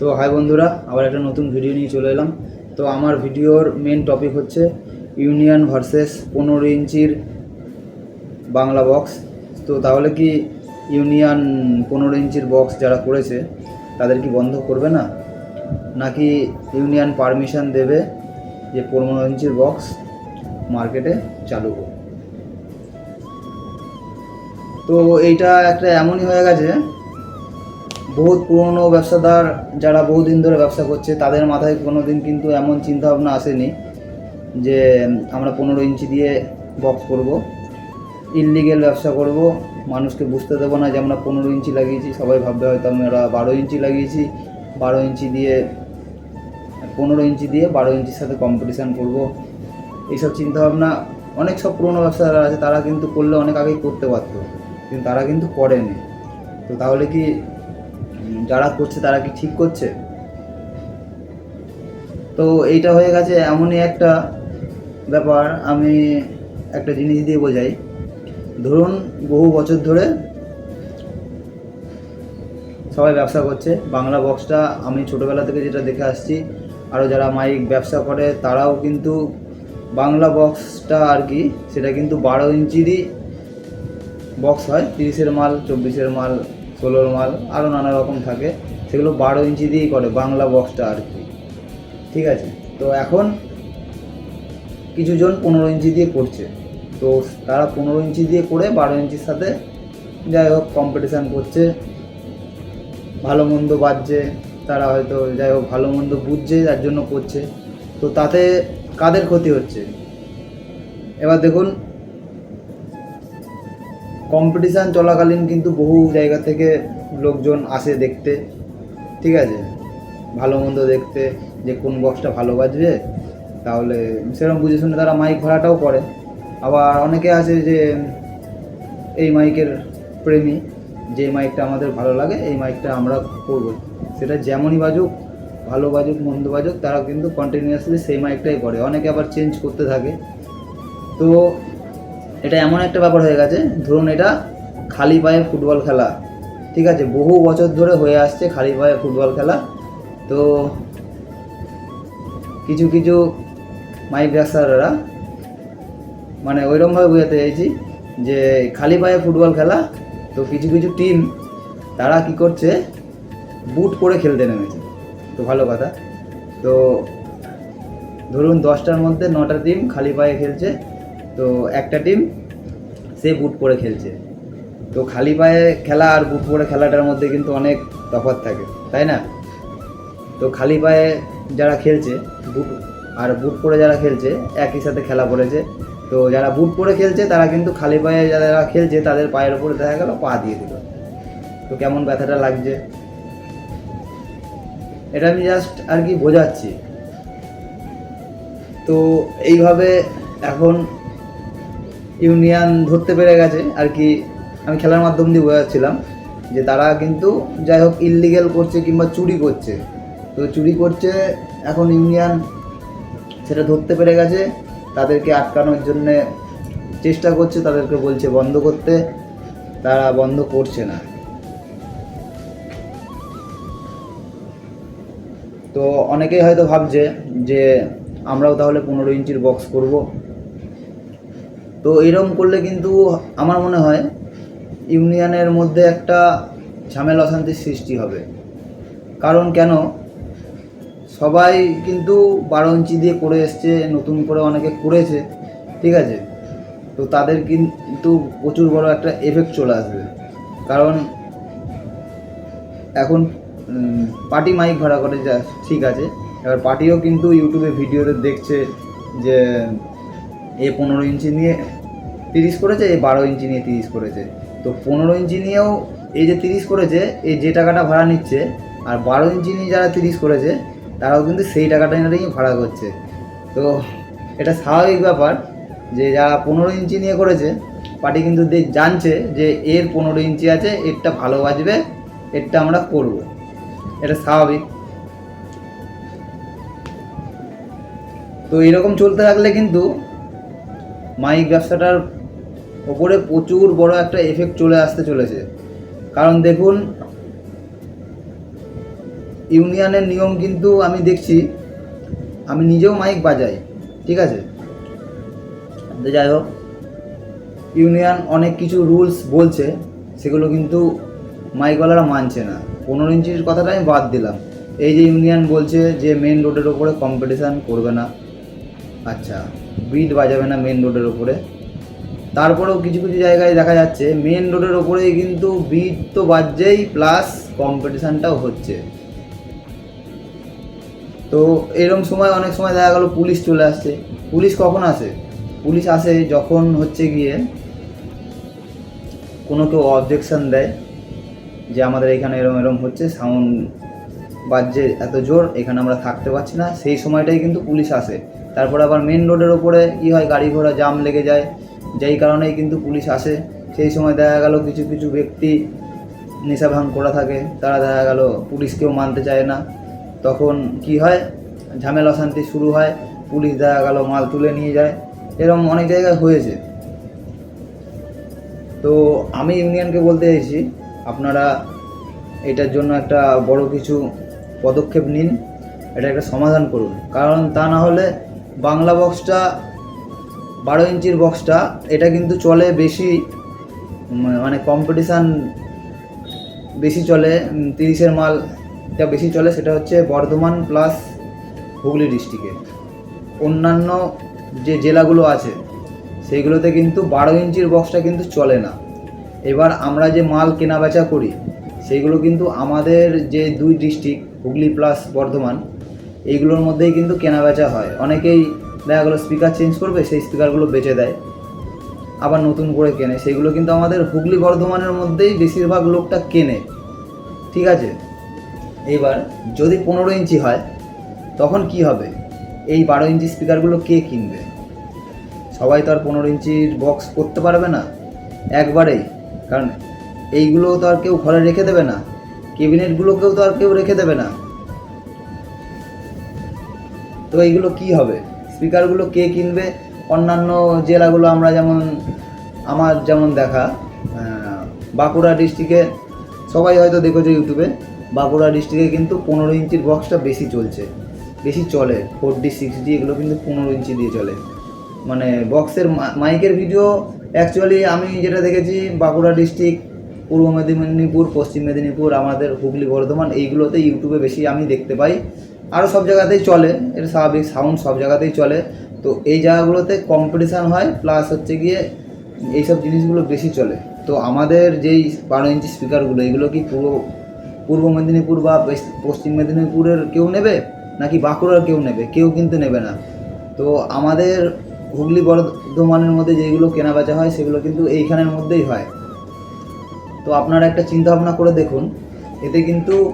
তো হাই বন্ধুরা, আবার একটা নতুন ভিডিও নিয়ে চলে এলাম। তো আমার ভিডিওর মেন টপিক হচ্ছে ইউনিয়ন ভার্সেস পনেরো ইঞ্চির বাংলা বক্স তো তাহলে কি ইউনিয়ন পনেরো ইঞ্চির বক্স যারা করেছে, তাদের কি বন্ধ করবে না? নাকি ইউনিয়ন পারমিশন দেবে যে পনেরো ইঞ্চির বক্স মার্কেটে চালু হোক তো এইটা একটা এমনই হয়ে গেছে বহুত পুরনো ব্যবসাদার যারা বহুদিন ধরে ব্যবসা করছে, তাদের মাথায় কোনো দিন কিন্তু এমন চিন্তা ভাবনা আসেনি যে, আমরা পনেরো ইঞ্চি দিয়ে বক্স করব ইললিগেল ব্যবসা করব, মানুষকে বুঝতে দেবো না যে আমরা পনেরো ইঞ্চি লাগিয়েছি, সবাই ভাববে হয়তো আমরা বারো ইঞ্চি লাগিয়েছি, বারো ইঞ্চি দিয়ে, পনেরো ইঞ্চি দিয়ে বারো ইঞ্চির সাথে কম্পিটিশান করব। এইসব চিন্তাভাবনা, অনেক সব পুরনো ব্যবসাদার আছে, তারা কিন্তু করলে অনেক আগেই করতে পারতো, কিন্তু তারা কিন্তু করেনি। তো তাহলে কি যারা করছে তারা কি ঠিক করছে? তো এইটা হয়ে গেছে এমনই একটা ব্যাপার, আমি একটা জিনিস দিয়ে বোঝাই। ধরুন বহু বছর ধরে সবাই ব্যবসা করছে, বাংলা বক্সটা আমি ছোটোবেলা থেকে যেটা দেখে আসছি আরও যারা মাইক ব্যবসা করে তারাও কিন্তু বাংলা বক্সটা আর কি, সেটা কিন্তু বারো ইঞ্চিরই বক্স হয়, তিরিশের মাল, চব্বিশের মাল ষোলোর মাল আরও নানা রকম থাকে। সেগুলো বারো ইঞ্চি দিয়েই করে বাংলা বক্সটা আর কি। ঠিক আছে? তো এখন কিছুজন পনেরো ইঞ্চি দিয়ে করছে। তো তারা পনেরো ইঞ্চি দিয়ে করে বারো ইঞ্চির সাথে যাই হোক কম্পিটিশান করছে। ভালো মন্দ বাজছে, তারা হয়তো যাই হোক ভালো মন্দ বুঝছে যার জন্য করছে। তো তাতে কাদের ক্ষতি হচ্ছে? এবার দেখুন কম্পিটিশান চলাকালীন কিন্তু বহু জায়গা থেকে লোকজন আসে দেখতে, ঠিক আছে? ভালো মন্দ দেখতে, যে কোন বক্সটা ভালো বাজবে, তাহলে সেরকম বুঝে শুনে তারা মাইক ভাড়াটাও করে। আবার অনেকে আছে যে, এই মাইকের প্রেমী, যে মাইকটা আমাদের ভালো লাগে, এই মাইকটা আমরা করব। সেটা যেমনই বাজুক, ভালো বাজুক, মন্দ বাজুক, তারা কিন্তু কন্টিনিউয়াসলি সেই মাইকটাই করে। অনেকে আবার চেঞ্জ করতে থাকে। তো এটা এমন একটা ব্যাপার হয়ে গেছে, ধরুন এটা খালি পায়ে ফুটবল খেলা, ঠিক আছে, বহু বছর ধরে হয়ে আসছে খালি পায়ে ফুটবল খেলা, তো কিছু কিছু মাইক ব্যবসাদাররা মানে ওইরকমভাবে বোঝাতে চাইছি যে খালি পায়ে ফুটবল খেলা, তো কিছু কিছু টিম তারা কি করছে বুট পরে খেলতে নেমেছে, তো ভালো কথা, তো ধরুন দশটার মধ্যে নটা টিম খালি পায়ে খেলছে তো একটা টিম সে বুট পরে খেলছে। তো খালি পায়ে খেলা আর বুট পরে খেলাটার মধ্যে কিন্তু অনেক তফাৎ থাকে, তাই না? তো খালি পায়ে যারা খেলছে বুট আর বুট পরে যারা খেলছে, একই সাথে খেলা পড়েছে। তো যারা বুট পরে খেলছে, তারা কিন্তু খালি পায়ে যারা খেলছে, তাদের পায়ের উপরে দেখা গেল, পা দিয়ে দিল। তো কেমন ব্যথাটা লাগছে? এটা আমি জাস্ট আর কি বোঝাচ্ছি। তো এইভাবে এখন ইউনিয়ন ধরতে পেরে গেছে, আর কি আমি খেলার মাধ্যম দিয়ে বোঝাচ্ছিলাম যে তারা কিন্তু যাই হোক ইললিগেল করছে কিংবা চুরি করছে। তো চুরি করছে, এখন ইউনিয়ন সেটা ধরতে পেরে গেছে, তাদেরকে আটকানোর জন্যে চেষ্টা করছে, তাদেরকে বলছে বন্ধ করতে, তারা বন্ধ করছে না। তো অনেকেই হয়তো ভাবছে যে আমরাও তাহলে পনেরো ইঞ্চির বক্স করব। তো এরকম করলে কিন্তু আমার মনে হয় ইউনিয়নের মধ্যে একটা ঝামেলা অশান্তির সৃষ্টি হবে। কারণ কেন? সবাই কিন্তু বারো ইঞ্চি দিয়ে করে এসছে, নতুন করে অনেকে করেছে, ঠিক আছে? তো তাদের কিন্তু প্রচুর বড় একটা এফেক্ট চলে আসবে। কারণ এখন পার্টি মাইক ভাড়া করে যা, ঠিক আছে? এবার পার্টিও কিন্তু ইউটিউবে ভিডিওতে দেখছে যে, এ পনেরো ইঞ্চি নিয়ে তিরিশ করেছে, এই বারো ইঞ্চি নিয়ে তিরিশ করেছে। তো পনেরো ইঞ্চি নিয়েও এই যে তিরিশ করেছে, এই যে টাকাটা ভাড়া নিচ্ছে, আর বারো ইঞ্চি নিয়ে যারা তিরিশ করেছে, তারাও কিন্তু সেই টাকাটা নিয়ে ভাড়া করছে। তো এটা স্বাভাবিক ব্যাপার যে যারা পনেরো ইঞ্চি নিয়ে করেছে, পার্টি কিন্তু জানছে যে এর পনেরো ইঞ্চি আছে, এরটা ভালো বাজবে, এরটা আমরা করব। এটা স্বাভাবিক। তো এরকম চলতে থাকলে কিন্তু মাইক ব্যবসাটার ওপরে প্রচুর বড় একটা এফেক্ট চলে আসতে চলেছে। কারণ দেখুন ইউনিয়নের নিয়ম কিন্তু আমি দেখছি আমি নিজেও মাইক বাজাই ঠিক আছে? তো যাই হোক। ইউনিয়ন অনেক কিছু রুলস বলছে সেগুলো কিন্তু মাইকওয়ালারা মানছে না। পনেরো ইঞ্চির কথাটা আমি বাদ দিলাম। এই যে ইউনিয়ন বলছে যে মেন রোডের ওপরে কম্পিটিশান করবে না। আচ্ছা বিট বাজাবে না মেন রোডের ওপরে তারপরেও কিছু কিছু জায়গায় দেখা যাচ্ছে মেন রোডের ওপরেই কিন্তু বিট তো বাজছেই প্লাস কম্পিটিশানটাও হচ্ছে। তো এরকম সময় অনেক সময় দেখা গেল পুলিশ চলে আসছে। পুলিশ কখন আসে? পুলিশ আসে যখন হচ্ছে গিয়ে কোনো কেউ অবজেকশন দেয় যে আমাদের এখানে এরম এরম হচ্ছে সাউন্ড বাজছে এত জোর, এখানে আমরা থাকতে পারছি না। সেই সময়টাই কিন্তু পুলিশ আসে। তারপর আবার মেন রোডের ওপরে কী হয় গাড়ি ঘোড়া জাম লেগে যায়। যেই কারণেই কিন্তু পুলিশ আসে। সেই সময় দেখা গেল কিছু কিছু ব্যক্তি নেশা ভাঙ করা থাকে। তারা দেখা গেল পুলিশকেও মানতে চায় না। তখন কি হয়? ঝামেলা অশান্তি শুরু হয়। পুলিশ দেখা গেল মাল তুলে নিয়ে যায়। এরকম অনেক জায়গায় হয়েছে। তো আমি ইউনিয়নকে বলতে চাইছি, আপনারা এটার জন্য একটা বড় কিছু পদক্ষেপ নিন। এটা একটা সমাধান করুন। কারণ তা না হলে বাংলা বক্সটা বারো ইঞ্চির বক্সটা এটা কিন্তু চলে বেশি মানে কম্পিটিশান বেশি চলে তিরিশের মাল যা বেশি চলে সেটা হচ্ছে বর্ধমান প্লাস হুগলি ডিস্ট্রিক্টে অন্যান্য যে জেলাগুলো আছে, সেইগুলোতে কিন্তু বারো ইঞ্চির বক্সটা কিন্তু চলে না। এবার আমরা যে মাল কেনা বেচা করি, সেইগুলো কিন্তু আমাদের যে দুই ডিস্ট্রিক্ট হুগলি প্লাস বর্ধমান এইগুলোর মধ্যেই কিন্তু কেনা বেচা হয়। অনেকেই দেখা গেলো স্পিকার চেঞ্জ করবে, সেই স্পিকারগুলো বেচে দেয়। আবার নতুন করে কেনে। সেইগুলো কিন্তু আমাদের হুগলি বর্ধমানের মধ্যেই বেশিরভাগ লোকটা কেনে। ঠিক আছে? এবার যদি পনেরো ইঞ্চি হয়, তখন কি হবে? এই বারো ইঞ্চি স্পিকারগুলো কে কিনবে? সবাই তো আর পনেরো ইঞ্চির বক্স করতে পারবে না। একবারেই। কারণ এইগুলো তো আর কেউ ঘরে রেখে দেবে না। কেবিনেটগুলোকেও তো আর কেউ রেখে দেবে না। তো এইগুলো কি হবে? স্পিকারগুলো কে কিনবে? অন্যান্য জেলাগুলো আমরা যেমন, আমার যেমন দেখা বাঁকুড়া ডিস্ট্রিক্টে, সবাই হয়তো দেখেছ ইউটিউবে, বাঁকুড়া ডিস্ট্রিক্টে কিন্তু পনেরো ইঞ্চির বক্সটা বেশি চলছে। বেশি চলে, ফোর ডি, সিক্স ডি, এগুলো কিন্তু পনেরো ইঞ্চি দিয়ে চলে। মানে বক্সের মাইকের ভিডিও অ্যাকচুয়ালি আমি যেটা দেখেছি, বাঁকুড়া ডিস্ট্রিক্ট, পূর্ব মেদিনীপুর, পশ্চিম মেদিনীপুর, আমাদের হুগলি, বর্ধমান, এইগুলোতে ইউটিউবে বেশি আমি দেখতে পাই। আরও সব জায়গাতেই চলে এটা স্বাভাবিক সাউন্ড সব জায়গাতেই চলে। তো এই জায়গাগুলোতে কম্পিটিশান হয় প্লাস হচ্ছে গিয়ে এইসব জিনিসগুলো বেশি চলে। তো আমাদের যেই বারো ইঞ্চি স্পিকারগুলো এগুলো কি পূর্ব পূর্ব মেদিনীপুর বা পশ্চিম মেদিনীপুরের কেউ নেবে? নাকি বাঁকুড়ার কেউ নেবে? কেউ কিন্তু নেবে না। তো আমাদের হুগলি বর্ধমানের মধ্যে যেগুলো কেনা বেচা হয়, সেগুলো কিন্তু এইখানের মধ্যেই হয়। তো আপনারা একটা চিন্তা ভাবনা করে দেখুন, এতে কিন্তু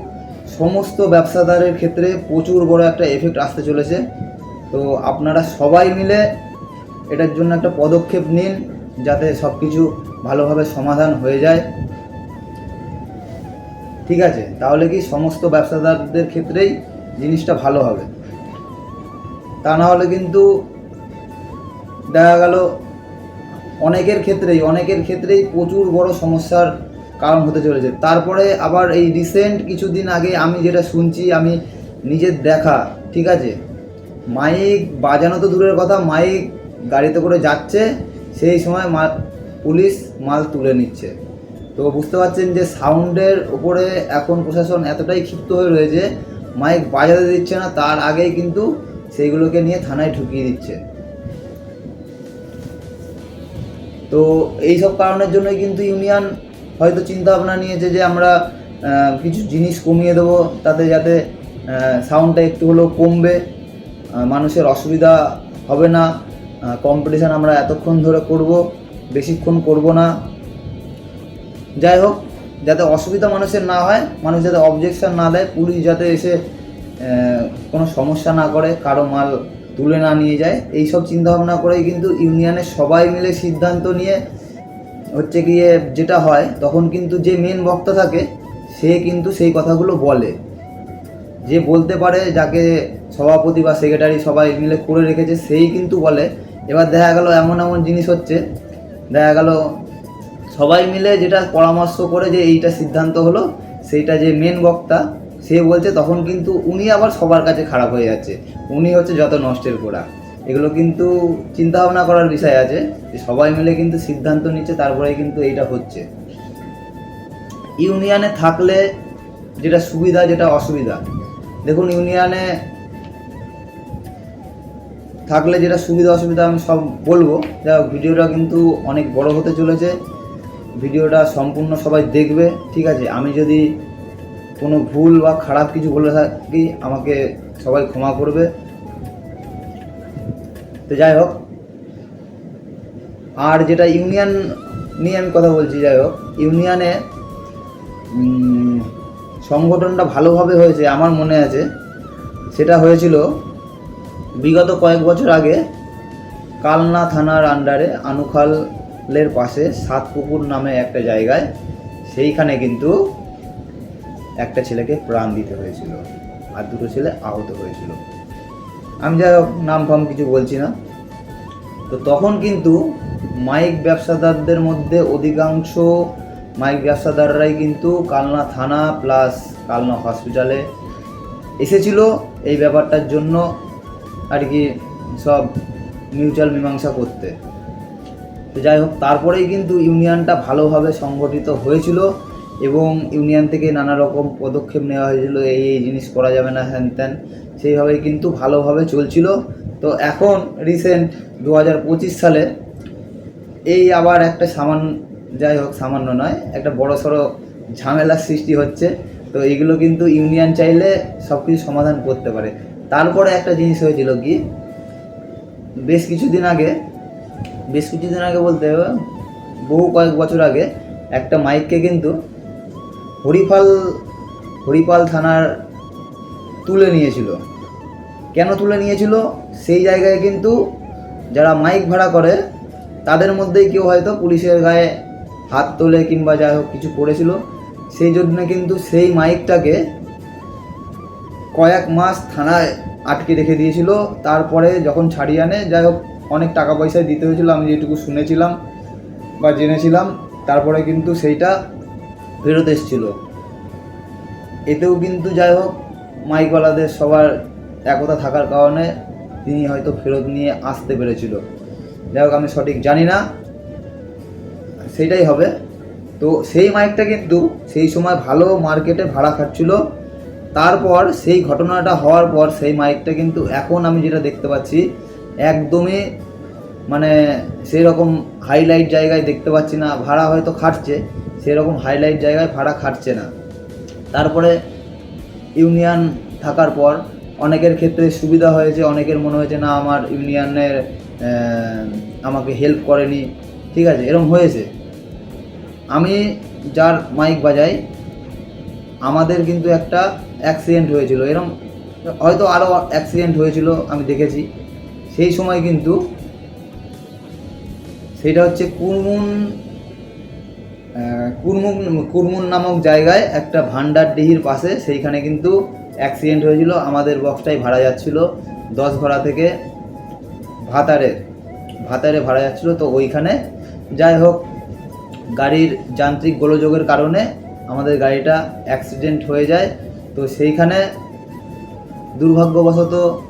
সমস্ত ব্যবসাদারের ক্ষেত্রে প্রচুর বড় একটা এফেক্ট আসতে চলেছে। তো আপনারা সবাই মিলে এটার জন্য একটা পদক্ষেপ নিন, যাতে সব কিছু ভালোভাবে সমাধান হয়ে যায়। ঠিক আছে? তাহলে কি সমস্ত ব্যবসাদারদের ক্ষেত্রেই জিনিসটা ভালো হবে। তা না হলে কিন্তু দেখা গেল, অনেকের ক্ষেত্রেই অনেকের ক্ষেত্রেই প্রচুর বড় সমস্যার কারণ হতে চলেছে। তারপরে আবার এই রিসেন্ট কিছুদিন আগে আমি যেটা শুনছি, আমি নিজের দেখা, ঠিক আছে? মাইক বাজানো তো দূরের কথা, মাইক গাড়িতে করে যাচ্ছে, সেই সময় মা, পুলিশ মাল তুলে নিচ্ছে। তো বুঝতে পারছেন যে সাউন্ডের উপরে এখন প্রশাসন এতটাই ক্ষিপ্ত হয়ে রয়েছে, মাইক বাজাতে দিচ্ছে না, তার আগেই কিন্তু সেইগুলোকে নিয়ে থানায় ঢুকিয়ে দিচ্ছে। তো এই সব কারণের জন্যই কিন্তু ইউনিয়ন হয়তো চিন্তা ভাবনা নিয়েছে যে আমরা কিছু জিনিস কমিয়ে দেবো, তাতে যাতে সাউন্ডটা একটু হলেও কমবে মানুষের অসুবিধা হবে না কম্পিটিশান আমরা এতক্ষণ ধরে করব, বেশিক্ষণ করব না। যাই হোক, যাতে অসুবিধা মানুষের না হয়, মানুষ যাতে অবজেকশান না দেয়, পুলিশ যাতে এসে কোনো সমস্যা না করে, কারও মাল তুলে না নিয়ে যায় এই সব চিন্তাভাবনা করেই কিন্তু ইউনিয়নের সবাই মিলে সিদ্ধান্ত নিয়ে হচ্ছে গিয়ে যেটা হয়, তখন কিন্তু যে মেন বক্তা থাকে, সে কিন্তু সেই কথাগুলো বলে। যে বলতে পারে, যাকে সভাপতি বা সেক্রেটারি সবাই মিলে করে রেখেছে, সেই কিন্তু বলে। এবার দেখা গেল এমন এমন জিনিস হচ্ছে, দেখা গেল সবাই মিলে যেটা পরামর্শ করে যে এইটা সিদ্ধান্ত হলো, সেইটা যে মেন বক্তা, সে বলছে, তখন কিন্তু উনি আবার সবার কাছে খারাপ হয়ে যাচ্ছে। উনি হচ্ছে যত নষ্টের গোড়া। এগুলো কিন্তু চিন্তা ভাবনা করার বিষয় আছে যে সবাই মিলে কিন্তু সিদ্ধান্ত নিচ্ছে তারপরে কিন্তু এইটা হচ্ছে। ইউনিয়নে থাকলে যেটা সুবিধা, যেটা অসুবিধা। দেখুন, ইউনিয়নে থাকলে যেটা সুবিধা, অসুবিধা আমি সব বলব। যা ভিডিওটা কিন্তু অনেক বড় হতে চলেছে। ভিডিওটা সম্পূর্ণ সবাই দেখবে, ঠিক আছে? আমি যদি কোনো ভুল বা খারাপ কিছু বলে থাকি, আমাকে সবাই ক্ষমা করবে। তো যাই হোক, আর যেটা ইউনিয়ন নিয়ে আমি কথা বলছি, যাই হোক, ইউনিয়নে সংগঠনটা ভালোভাবে হয়েছে, আমার মনে আছে। সেটা হয়েছিল বিগত কয়েক বছর আগে কালনা থানার আন্ডারে আনুখালের পাশে সাতপুকুর নামে একটা জায়গায়, সেইখানে কিন্তু একটা ছেলেকে প্রাণ দিতে হয়েছিল। আর দুটো ছেলে আহত হয়েছিল। আমি যাই হোক, নাম ফাম কিছু বলছি না। তো তখন কিন্তু মাইক ব্যবসাদারদের মধ্যে অধিকাংশ মাইক ব্যবসাদাররাই কিন্তু কালনা থানা প্লাস কালনা হসপিটালে এসেছিল। এই ব্যাপারটার জন্য আর কি সব মিউচুয়াল মীমাংসা করতে। তো যাই হোক, তারপরেই কিন্তু ইউনিয়নটা ভালোভাবে সংগঠিত হয়েছিল এবং ইউনিয়ন থেকে নানা রকম পদক্ষেপ নেওয়া হয়েছিল। এই এই জিনিস করা যাবে না, হ্যান ত্যান। সেইভাবেই কিন্তু ভালোভাবে চলছিল। তো এখন রিসেন্ট দু হাজার পঁচিশ সালে এই আবার একটা সামান্য যাই হোক সামান্য নয়, একটা বড় সড়ো ঝামেলার সৃষ্টি হচ্ছে। তো এইগুলো কিন্তু ইউনিয়ন চাইলে সব কিছু সমাধান করতে পারে। তারপরে একটা জিনিস হয়েছিল কি, বেশ কিছুদিন আগে, বেশ কিছুদিন আগে বলতে বহু কয়েক বছর আগে একটা মাইককে কিন্তু হরিপাল হরিপাল থানার তুলে নিয়েছিল। কেন তুলে নিয়েছিল? সেই জায়গায় কিন্তু যারা মাইক ভাড়া করে, তাদের মধ্যেই কেউ হয়তো পুলিশের গায়ে হাত তোলে কিংবা যাই হোক কিছু করেছিল। সেই জন্য কিন্তু সেই মাইকটাকে কয়েক মাস থানায় আটকে রেখে দিয়েছিল। তারপরে যখন ছাড়িয়ে আনে, যাই হোক অনেক টাকা পয়সা দিতে হয়েছিল, আমি যেটুকু শুনেছিলাম বা জেনেছিলাম, তারপরে কিন্তু সেইটা ফেরত এসেছিল। এতেও কিন্তু যাই হোক মাইকওয়ালাদের সবার একতা থাকার কারণে তিনি হয়তো ফেরত নিয়ে আসতে পেরেছিল। যাই হোক, আমি সঠিক জানি না। সেইটাই হবে। তো সেই মাইকটা কিন্তু সেই সময় ভালো মার্কেটে ভাড়া খাচ্ছিল তারপর সেই ঘটনাটা হওয়ার পর সেই মাইকটা কিন্তু এখন আমি যেটা দেখতে পাচ্ছি, একদমই মানে সেই রকম হাইলাইট জায়গায় দেখতে পাচ্ছি না। ভাড়া হয়তো খাটছে, সেরকম হাইলাইট জায়গায় ভাড়া খাটছে না। তারপরে ইউনিয়ন থাকার পর অনেকের ক্ষেত্রে সুবিধা হয়েছে, অনেকের মনে হয়েছে, না, আমার ইউনিয়নের আমাকে হেল্প করেনি। ঠিক আছে এরকম হয়েছে। আমি যার মাইক বাজাই, আমাদের কিন্তু একটা অ্যাক্সিডেন্ট হয়েছিল। এরকম হয়তো আরও অ্যাক্সিডেন্ট হয়েছিল, আমি দেখেছি। সেই সময় কিন্তু সেটা হচ্ছে কুরমুন কুরমুন কুরমুন নামক জায়গায় একটা ভান্ডার ডিহির পাশে, সেইখানে কিন্তু অ্যাক্সিডেন্ট হয়েছিল, আমাদের বক্সটাই ভাড়া যাচ্ছিল। দশ ভাড়া থেকে ভাতারে ভাতারে ভাড়া যাচ্ছিল, তো ওইখানে যাই হোক, গাড়ির যান্ত্রিক গোলযোগের কারণে আমাদের গাড়িটা অ্যাক্সিডেন্ট হয়ে যায়। তো সেইখানে দুর্ভাগ্যবশত,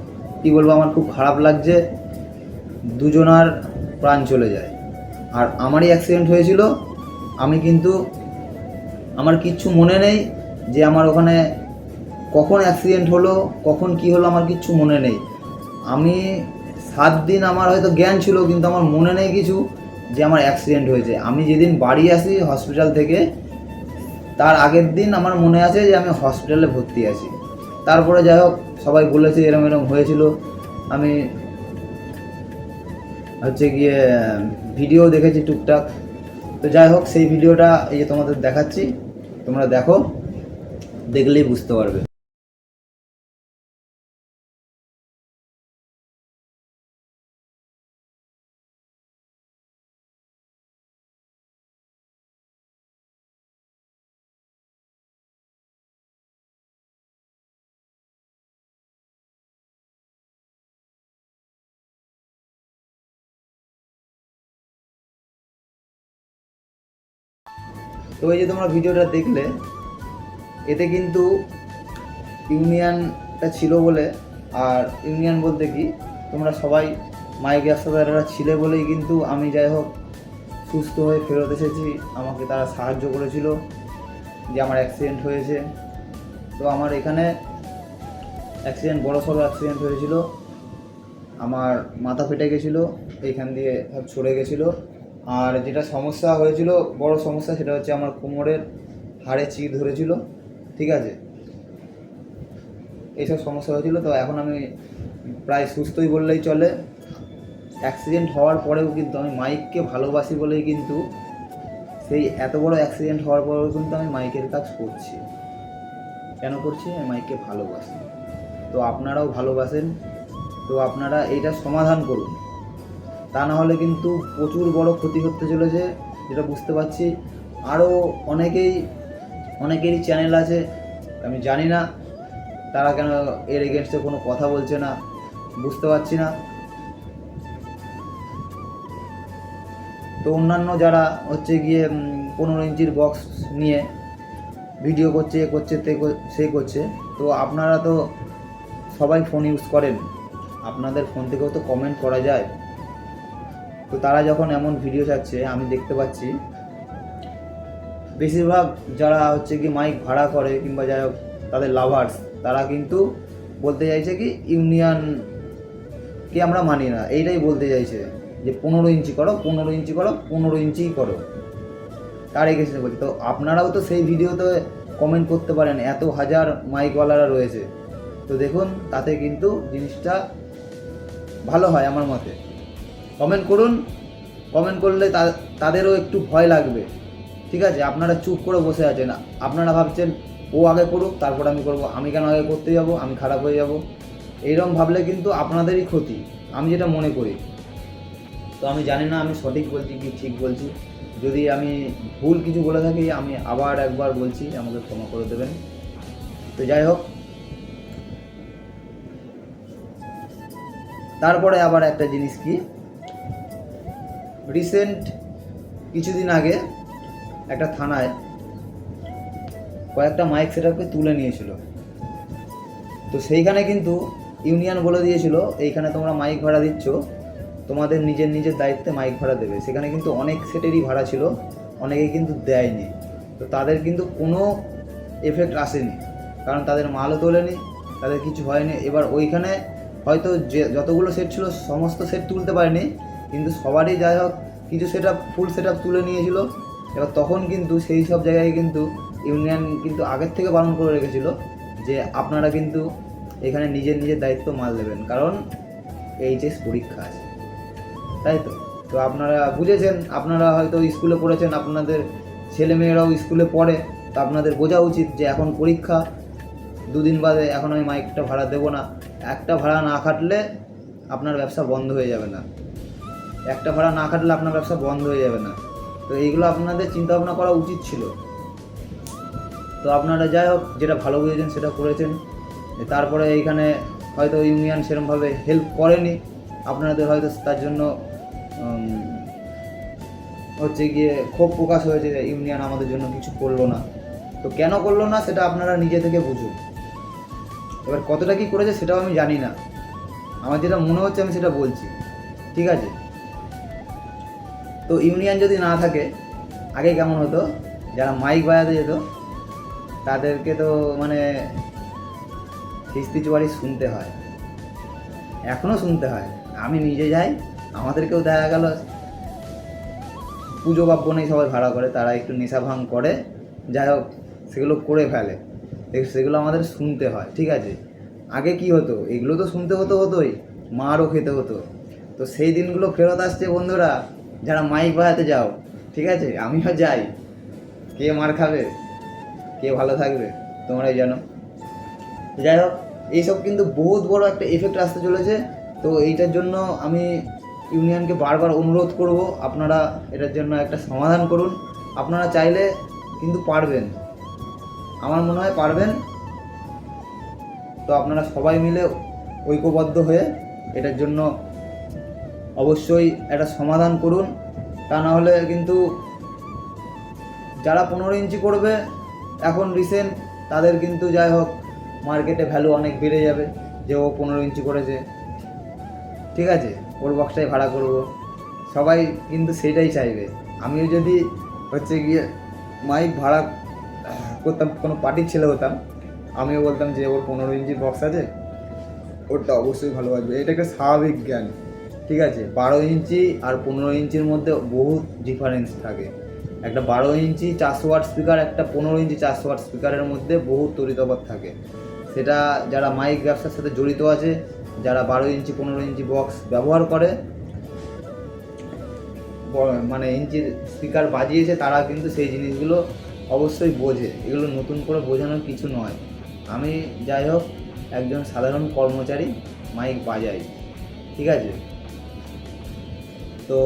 কী বলব, আমার খুব খারাপ লাগছে। দুজনার প্রাণ চলে যায়। আর আমারই অ্যাক্সিডেন্ট হয়েছিল। আমি কিন্তু, আমার কিচ্ছু মনে নেই যে আমার ওখানে কখন অ্যাক্সিডেন্ট হলো, কখন কি হলো আমার কিচ্ছু মনে নেই। আমি সাত দিন আমার হয়তো জ্ঞান ছিল, কিন্তু আমার মনে নেই কিছু যে আমার অ্যাক্সিডেন্ট হয়েছে। আমি যেদিন বাড়ি আসি হসপিটাল থেকে, তার আগের দিন আমার মনে আছে যে আমি হসপিটালে ভর্তি আছি। তারপরে যাই হোক, সবাই বলেছে এরম এরম হয়েছিল। আমি হচ্ছে গিয়ে ভিডিও দেখেছি টুকটাক। তো যাই হোক, সেই ভিডিওটা এই যে তোমাদের দেখাচ্ছি, তোমরা দেখো, দেখলেই বুঝতে পারবে। তো এই যে তোমরা ভিডিওটা দেখলে, এতে কিন্তু ইউনিয়নটা ছিল বলে, আর ইউনিয়ন বলতে কি, তোমরা সবাই মাইক ব্যবসাদাররা ছিলে বলেই কিন্তু আমি যাই হোক সুস্থ হয়ে ফেরত এসেছি। আমাকে তারা সাহায্য করেছিল যে আমার অ্যাক্সিডেন্ট হয়েছে। তো আমার এখানে অ্যাক্সিডেন্ট বড় সড়ো অ্যাক্সিডেন্ট হয়েছিল। আমার মাথা ফেটে গেছিল, এইখান দিয়ে সব ছড়ে গেছিল। আর যেটা সমস্যা হয়েছিল, বড় সমস্যা সেটা হচ্ছে আমার কোমরের হাড়ে চির ধরেছিল, ঠিক আছে? এইসব সমস্যা হয়েছিল, তো এখন আমি প্রায় সুস্থই বললেই চলে। অ্যাক্সিডেন্ট হওয়ার পরেও কিন্তু আমি মাইককে ভালোবাসি বলেই কিন্তু সেই এত বড় অ্যাক্সিডেন্ট হওয়ার পরেও কিন্তু আমি মাইকের কাজ করছি। কেন করছি? আমি মাইককে ভালোবাসি। তো আপনারাও ভালোবাসেন। তো আপনারা এইটা সমাধান করুন। তা না হলে কিন্তু প্রচুর বড় ক্ষতি করতে চলেছে, যেটা বুঝতে পারছি। আরও অনেকেই, অনেকেরই চ্যানেল আছে, আমি জানি না, তারা কেন এর এগেনস্টে কোনো কথা বলছে না, বুঝতে পারছি না। তো অন্যান্য যারা হচ্ছে গিয়ে পনেরো ইঞ্চির বক্স নিয়ে ভিডিও করছে, এ করছে, তে সে করছে, তো আপনারা তো সবাই ফোন ইউজ করেন। আপনাদের ফোন থেকেও তো কমেন্ট করা যায়। তো তারা যখন এমন ভিডিও চাচ্ছে আমি দেখতে পাচ্ছি, বেশিরভাগ যারা হচ্ছে কি মাইক ভাড়া করে কিংবা যাই হোক তাদের লাভার্স তারা কিন্তু বলতে চাইছে কি ইউনিয়ন কি আমরা মানি না। এইটাই বলতে চাইছে যে, পনেরো ইঞ্চি করো, পনেরো ইঞ্চি করো, পনেরো ইঞ্চিই করো। তার এগেছে বলছি। তো আপনারাও তো সেই ভিডিওতে কমেন্ট করতে পারেন, এত হাজার মাইকওয়ালারা রয়েছে। তো দেখুন, তাতে কিন্তু জিনিসটা ভালো হয় আমার মতে। কমেন্ট করুন কমেন্ট করলে তাদেরও একটু ভয় লাগবে। ঠিক আছে? আপনারা চুপ করে বসে আছেন। আপনারা ভাবছেন, ও আগে করুক, তারপর আমি করব। আমি কেন আগে করতে যাব? আমি খারাপ হয়ে যাব? এইরকম ভাবলে কিন্তু আপনাদেরই ক্ষতি। আমি যেটা মনে করি। তো আমি জানি না, আমি সঠিক বলছি কি ঠিক বলছি। যদি আমি ভুল কিছু বলে থাকি, আমি আবার একবার বলছি, আমাকে ক্ষমা করে দেবেন। তো যাই হোক। তারপরে আবার একটা জিনিস কি? রিসেন্ট কিছুদিন আগে একটা থানায় কয়েকটা মাইক সেটআপকে তুলে নিয়েছিল। তো সেইখানে কিন্তু ইউনিয়ন বলে দিয়েছিল, এইখানে তোমরা মাইক ভাড়া দিচ্ছ, তোমাদের নিজের নিজের দায়িত্বে মাইক ভাড়া দেবে। সেখানে কিন্তু অনেক সেটেরই ভাড়া ছিল অনেকেই কিন্তু দেয়নি। তো তাদের কিন্তু কোনো এফেক্ট আসেনি, কারণ তাদের মালও তোলেনি, তাদের কিছু হয়নি। এবার ওইখানে হয়তো যে যতগুলো সেট ছিল, সমস্ত সেট তুলতে পারেনি কিন্তু সবারই যাই হোক, কিছু সেট ফুল সেট তুলে নিয়েছিল। এবার তখন কিন্তু সেই সব জায়গায় কিন্তু ইউনিয়ন কিন্তু আগের থেকে পালন করে রেখেছিল যে আপনারা কিন্তু এখানে নিজের নিজের দায়িত্ব মাল দেবেন, কারণ এইচএস পরীক্ষা আছে। তাই তো? তো আপনারা বুঝেছেন, আপনারা হয়তো স্কুলে পড়েছেন, আপনাদের ছেলে মেয়েরাও স্কুলে পড়ে, তো আপনাদের বোঝা উচিত যে এখন পরীক্ষা, দুদিন বাদে এখন আমি মাইকটা ভাড়া দেবো না। একটা ভাড়া না খাটলে আপনার ব্যবসা বন্ধ হয়ে যাবে না। একটা ভাড়া না কাটলে আপনার ব্যবসা বন্ধ হয়ে যাবে না। তো এইগুলো আপনাদের চিন্তা ভাবনা করা উচিত ছিল। তো আপনারা যাই হোক, যেটা ভালো বুঝেছেন সেটা করেছেন। তারপরে এইখানে হয়তো ইউনিয়ন সেরকমভাবে হেল্প করেনি। আপনাদের হয়তো তার জন্য হচ্ছে গিয়ে ক্ষোভ প্রকাশ হয়েছে যে ইউনিয়ন আমাদের জন্য কিছু করল না। তো কেন করল না সেটা আপনারা নিজে থেকে বুঝুন। এবার কতটা কী করেছে সেটাও আমি জানি না। আমার যেটা মনে হচ্ছে আমি সেটা বলছি। ঠিক আছে? তো ইউনিয়ন যদি না থাকে, আগে কেমন হতো? যারা মাইক বাজাতে যেত, তাদেরকে তো মানে খিস্তি চুয়ারি শুনতে হয়। এখনও শুনতে হয়। আমি নিজে যাই, আমাদেরকেও দেখা গেল। পুজো নেই সবাই ভাড়া করে, তারা একটু নেশা ভাঙ করে। যাই হোক, সেগুলো করে ফেলে। সেগুলো আমাদের শুনতে হয়, ঠিক আছে? আগে কি হতো? এগুলো তো শুনতে হতো হতোই, মারও খেতে হতো। তো সেই দিনগুলো ফেরত আসছে বন্ধুরা। যারা মাইক বাজাতে যাও, ঠিক আছে? আমিও যাই। কে মার খাবে? কে ভালো থাকবে? তোমরাই জানো। যাই হোক, এইসব কিন্তু বহুত বড় একটা এফেক্ট আসতে চলেছে। তো এইটার জন্য আমি ইউনিয়নকে বারবার অনুরোধ করব, আপনারা এটার জন্য একটা সমাধান করুন। আপনারা চাইলে কিন্তু পারবেন। আমার মনে হয় পারবেন। তো আপনারা সবাই মিলে ঐক্যবদ্ধ হয়ে এটার জন্য অবশ্যই একটা সমাধান করুন। তা না হলে কিন্তু যারা পনেরো ইঞ্চি করবে এখন রিসেন্ট তাদের কিন্তু যাই হোক মার্কেটে ভ্যালু অনেক বেড়ে যাবে যে ও পনেরো ইঞ্চি করেছে। ঠিক আছে, ওর বক্সটাই ভাড়া করব। সবাই কিন্তু সেটাই চাইবে। আমিও যদি হচ্ছে গিয়ে মাইক ভাড়া, করতাম, কোনো পার্টির ছেলে হতাম, আমিও বলতাম যে ওর পনেরো ইঞ্চির বক্স আছে, ওরটা অবশ্যই ভালো বাজবে এটা একটা স্বাভাবিক জ্ঞান। ঠিক আছে, বারো ইঞ্চি আর পনেরো ইঞ্চির মধ্যে বহুত ডিফারেন্স থাকে। একটা বারো ইঞ্চি চারশো ওয়াট স্পিকার একটা পনেরো ইঞ্চি চারশো ওয়াট স্পিকারের মধ্যে বহুত তরিতফাত থাকে। সেটা যারা মাইক ব্যবসার সাথে জড়িত আছে, যারা বারো ইঞ্চি, পনেরো ইঞ্চি বক্স ব্যবহার করে মানে ইঞ্চির স্পিকার বাজিয়েছে, তারা কিন্তু সেই জিনিসগুলো অবশ্যই বোঝে। এগুলো নতুন করে বোঝানোর কিছু নয়। আমি যাই হোক, একজন সাধারণ কর্মচারী মাইক বাজাই। ঠিক আছে? তো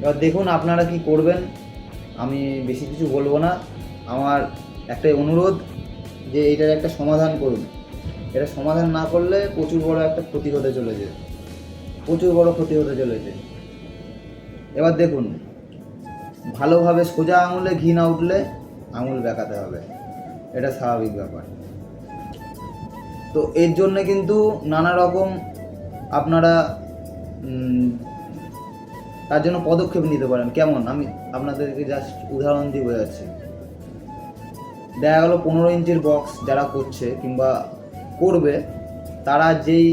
এবার দেখুন আপনারা কি করবেন, আমি বেশি কিছু বলব না। আমার একটাই অনুরোধ যে এটার একটা সমাধান করুন। এটা সমাধান না করলে প্রচুর বড় একটা ক্ষতি হতে চলেছে। প্রচুর বড় ক্ষতি হতে চলেছে। এবার দেখুন, ভালোভাবে সোজা আঙুলে ঘি না উঠলে আঙুল বেঁকাতে হবে। এটা স্বাভাবিক ব্যাপার। তো এর জন্য কিন্তু নানা রকম আপনারা তার জন্য পদক্ষেপ নিতে পারেন। কেমন? আমি আপনাদেরকে জাস্ট উদাহরণ দিয়ে বোঝাচ্ছি। দেখা গেলো পনেরো ইঞ্চির বক্স যারা করছে কিংবা করবে, তারা যেই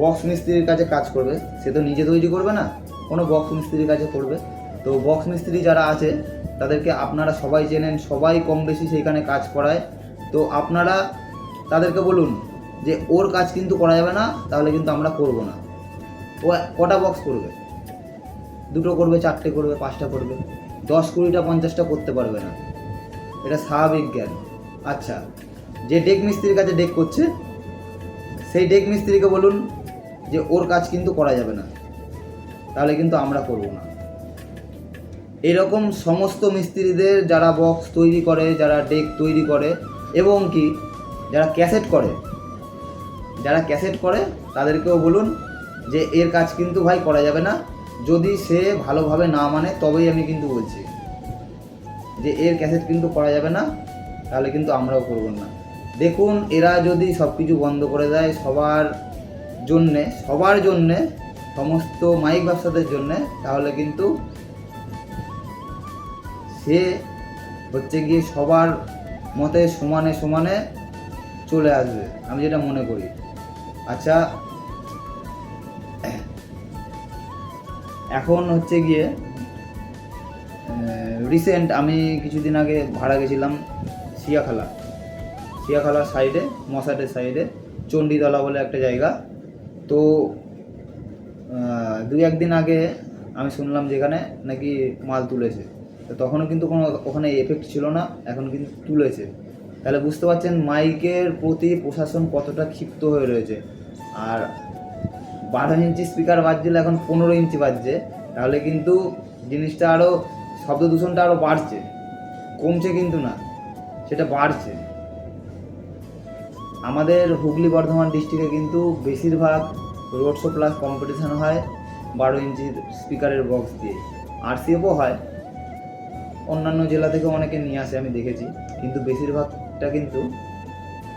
বক্স মিস্ত্রির কাছে কাজ করবে, সে তো নিজে তৈরি করবে না, কোনো বক্স মিস্ত্রির কাছে করবে। তো বক্স মিস্ত্রি যারা আছে, তাদেরকে আপনারা সবাই চেনেন, সবাই কম বেশি সেইখানে কাজ করায়। তো আপনারা তাদেরকে বলুন যে, ওর কাজ কিন্তু করা যাবে না, তাহলে কিন্তু আমরা করব না। ও কটা বক্স করবে। দুটো করবে, চারটে করবে, পাঁচটা করবে। দশ কুড়িটা, পঞ্চাশটা করতে পারবে না। এটা স্বাভাবিক জ্ঞান। আচ্ছা যে ডেক মিস্ত্রির কাছে ডেক করছে, সেই ডেক মিস্ত্রিকে বলুন যে, ওর কাজ কিন্তু করা যাবে না। তাহলে কিন্তু আমরা করব না। এরকম সমস্ত মিস্ত্রিদের যারা বক্স তৈরি করে, যারা ডেক তৈরি করে, এবং কি, যারা ক্যাসেট করে, যারা ক্যাসেট করে, তাদেরকেও বলুন যে, এর কাজ কিন্তু ভাই করা যাবে না। যদি সে ভালোভাবে না মানে তবেই আমি কিন্তু বলছি যে, এর ক্যাসেট কিন্তু করা যাবে না, তাহলে কিন্তু আমরাও করব না। দেখুন, এরা যদি সব কিছু বন্ধ করে দেয় সবার জন্যে সবার জন্যে, সমস্ত মাইক ব্যবসাদের জন্যে, তাহলে কিন্তু সে হচ্ছে গিয়ে সবার মতে সমানে সমানে চলে আসবে, আমি যেটা মনে করি। আচ্ছা এখন হচ্ছে গিয়ে রিসেন্ট আমি কিছুদিন আগে ভাড়া গেছিলাম শিয়াখালা। শিয়াখালার সাইডে মশাটের সাইডে চণ্ডীতলা বলে একটা জায়গা। তো দুই একদিন আগে আমি শুনলাম যেখানে নাকি মাল তুলেছে। তো তখনও কিন্তু কোনো ওখানে এফেক্ট ছিল না, এখন কিন্তু তুলেছে। তাহলে বুঝতে পারছেন মাইকের প্রতি প্রশাসন কতটা ক্ষিপ্ত হয়ে রয়েছে। আর বারো ইঞ্চি স্পিকার বাজছিল এখন পনেরো ইঞ্চি বাজছে। তাহলে কিন্তু জিনিসটা আরও শব্দ দূষণটা আরও বাড়ছে। কমছে কিন্তু না, সেটা বাড়ছে। আমাদের হুগলি বর্ধমান ডিস্ট্রিক্টে কিন্তু বেশিরভাগ রোড শো প্লাস কম্পিটিশান হয় বারো ইঞ্চির স্পিকারের বক্স দিয়ে। আরসিএফও হয়। অন্যান্য জেলা থেকে অনেকে নিয়ে আসে, আমি দেখেছি। কিন্তু বেশিরভাগটা কিন্তু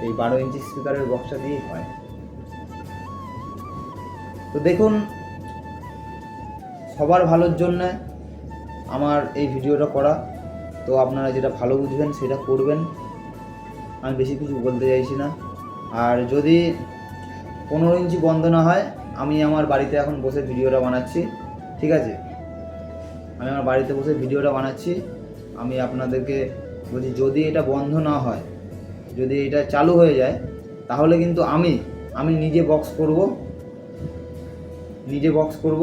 এই বারো ইঞ্চি স্পিকারের বক্সটা দিয়েই হয়। তো দেখুন, সবার ভালোর জন্যে আমার এই ভিডিওটা করা। তো আপনারা যেটা ভালো বুঝবেন, সেটা করবেন। আমি বেশি কিছু বলতে চাইছি না। আর যদি পনেরো ইঞ্চি বন্ধ না হয়, আমি আমার বাড়িতে এখন বসে ভিডিওটা বানাচ্ছি, ঠিক আছে? আমি আমার বাড়িতে বসে ভিডিওটা বানাচ্ছি। আমি আপনাদেরকে বলছি, যদি এটা বন্ধ না হয়, যদি এটা চালু হয়ে যায়, তাহলে কিন্তু আমি আমি নিজে বক্স করব। নিজে বক্স করব,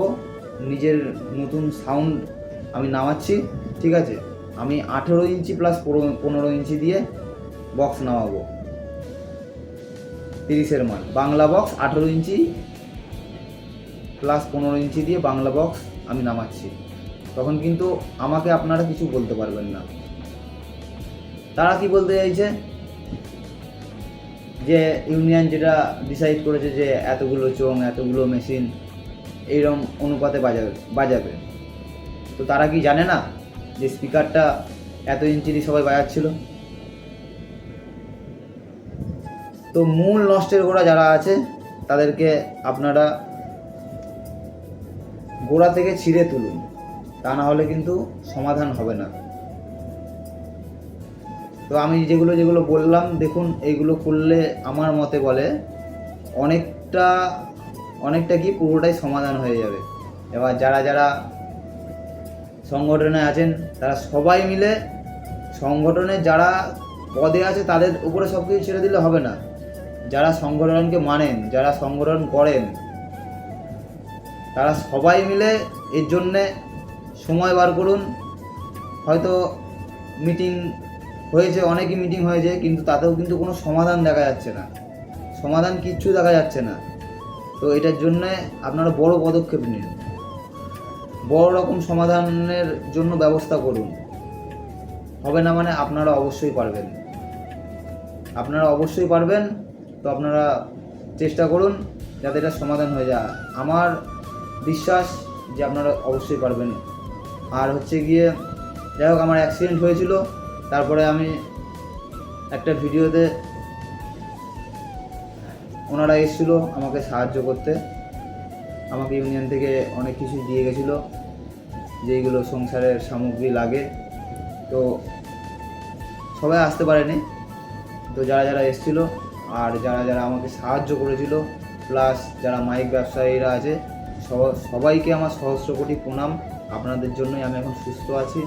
নিজের নতুন সাউন্ড আমি নামাচ্ছি, ঠিক আছে? আমি আঠেরো ইঞ্চি প্লাস পনেরো ইঞ্চি দিয়ে বক্স নামাবো। তিরিশের মাল বাংলা বক্স আঠেরো ইঞ্চি প্লাস পনেরো ইঞ্চি দিয়ে বাংলা বক্স আমি নামাচ্ছি। তখন কিন্তু আমাকে আপনারা কিছু বলতে পারবেন না। তারা কি বলতে চাইছে? যে ইউনিয়ন যেটা ডিসাইড করেছে যে এতগুলো চোং এতগুলো মেশিন এইরকম অনুপাতে বাজাবে বাজাবে। তো তারা কি জানে না যে স্পিকারটা এত ইঞ্চিরই সবাই বাজাচ্ছিল? তো মূল নষ্টের গোড়া যারা আছে, তাদেরকে আপনারা গোড়া থেকে ছিঁড়ে তুলুন। তা না হলে কিন্তু সমাধান হবে না। তো আমি যেগুলো যেগুলো বললাম, দেখুন এইগুলো করলে আমার মতে বলে অনেকটা অনেকটা কি পুরোটাই সমাধান হয়ে যাবে। এবার যারা যারা সংগঠনে আছেন, তারা সবাই মিলে সংগঠনে যারা পদে আছে, তাদের উপরে সব কিছু ছেড়ে দিলে হবে না। যারা সংগঠনকে মানেন, যারা সংগঠন করেন, তারা সবাই মিলে এর জন্যে সময় বার করুন। হয়তো মিটিং হয়েছে, অনেকই মিটিং হয়েছে, কিন্তু তাতেও কিন্তু কোনো সমাধান দেখা যাচ্ছে না। সমাধান কিচ্ছু দেখা যাচ্ছে না। তো এটার জন্যে আপনারা বড় পদক্ষেপ নিন। বড় রকম সমাধানের জন্য ব্যবস্থা করুন। হবে না মানে আপনারা অবশ্যই পারবেন। আপনারা অবশ্যই পারবেন, তো আপনারা চেষ্টা করুন যাতে এটা সমাধান হয়ে যায়। আমার বিশ্বাস যে আপনারা অবশ্যই পারবেন। আর হচ্ছে গিয়ে, যাই হোক, আমার অ্যাক্সিডেন্ট হয়েছিল, তারপরে আমি একটা ভিডিওতে ওনারা এসেছিল আমাকে সাহায্য করতে। আমাকে ইউনিয়ন থেকে অনেক কিছু দিয়ে গেছিল, যেইগুলো সংসারের সামগ্রী লাগে। তো সবাই আসতে পারেনি। তো যারা যারা এসেছিল আর যারা যারা আমাকে সাহায্য করেছিল, প্লাস যারা মাইক ব্যবসায়ীরা আছে, সব- সবাইকে আমার সহস্র কোটি প্রণাম। আপনাদের জন্যই আমি এখন সুস্থ আছি।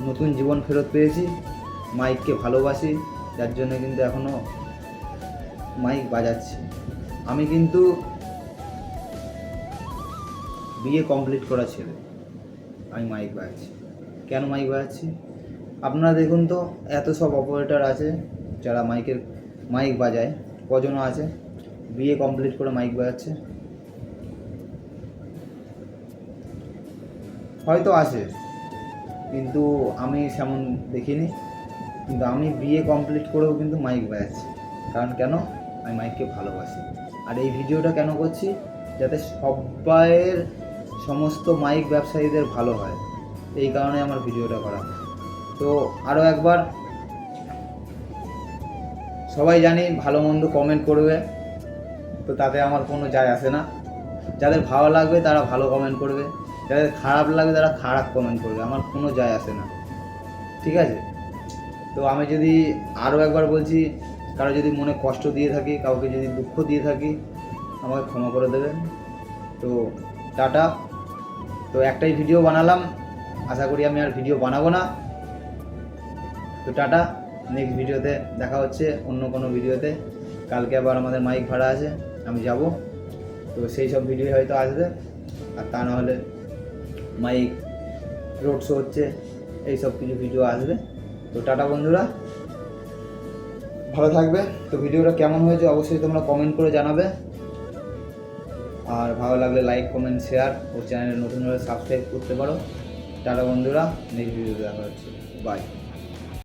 নতুন জীবন ফেরত পেয়েছি। মাইককে ভালোবাসি। যার জন্য কিন্তু এখনও মাইক বাজাচ্ছি। আমি কিন্তু বিয়ে কমপ্লিট করা ছেলে আমি মাইক বাজাচ্ছি। কেন মাইক বাজাচ্ছি? আপনারা দেখুন তো, এত সব অপারেটর আছে যারা মাইকের, মাইক বাজায়। কজনও আছে? বিয়ে কমপ্লিট করে মাইক বাজাচ্ছে। হয়তো আছে, কিন্তু আমি সেমন দেখিনি। কিন্তু আমি বিয়ে কমপ্লিট করেও কিন্তু মাইক বাজাচ্ছি। কারণ কেন? আমি মাইককে ভালোবাসি। আর এই ভিডিওটা কেন করছি? যাতে সবাইয়ের সমস্ত মাইক ব্যবসায়ীদের ভালো হয়। এই কারণে আমার ভিডিওটা করা। তো আরও একবার, সবাই জানি ভালো মন্দ কমেন্ট করবে, তো তাতে আমার কোনো যায় আসে না। যাদের ভালো লাগবে তারা ভালো কমেন্ট করবে। যাদের খারাপ লাগবে তারা খারাপ কমেন্ট করবে। আমার কোনো যায় আসে না। ঠিক আছে? তো আমি যদি আরও একবার বলছি কারও যদি মনে কষ্ট দিয়ে থাকি, কাউকে যদি দুঃখ দিয়ে থাকি, আমাকে ক্ষমা করে দেবেন। তো টাটা। তো একটাই ভিডিও বানালাম। আশা করি আমি আর ভিডিও বানাবো না। তো টাটা। নেক্সট ভিডিওতে দেখা হচ্ছে অন্য কোনো ভিডিওতে কালকে আবার আমাদের মাইক ভাড়া আছে, আমি যাব। তো সেই সব ভিডিও হয়তো আসবে। আর তা না হলে মাইক রোড শো হচ্ছে, এই সব কিছু ভিডিও আসবে। তো টাটা বন্ধুরা। ভালো থাকবে। তো ভিডিওটা কেমন হয়েছে অবশ্যই তোমরা কমেন্ট করে জানাবে। আর ভালো লাগলে লাইক কমেন্ট শেয়ার ও চ্যানেলে নতুন হলে সাবস্ক্রাইব করতে পারো। টাটা বন্ধুরা নেক্সট ভিডিও দেখা হচ্ছে। বাই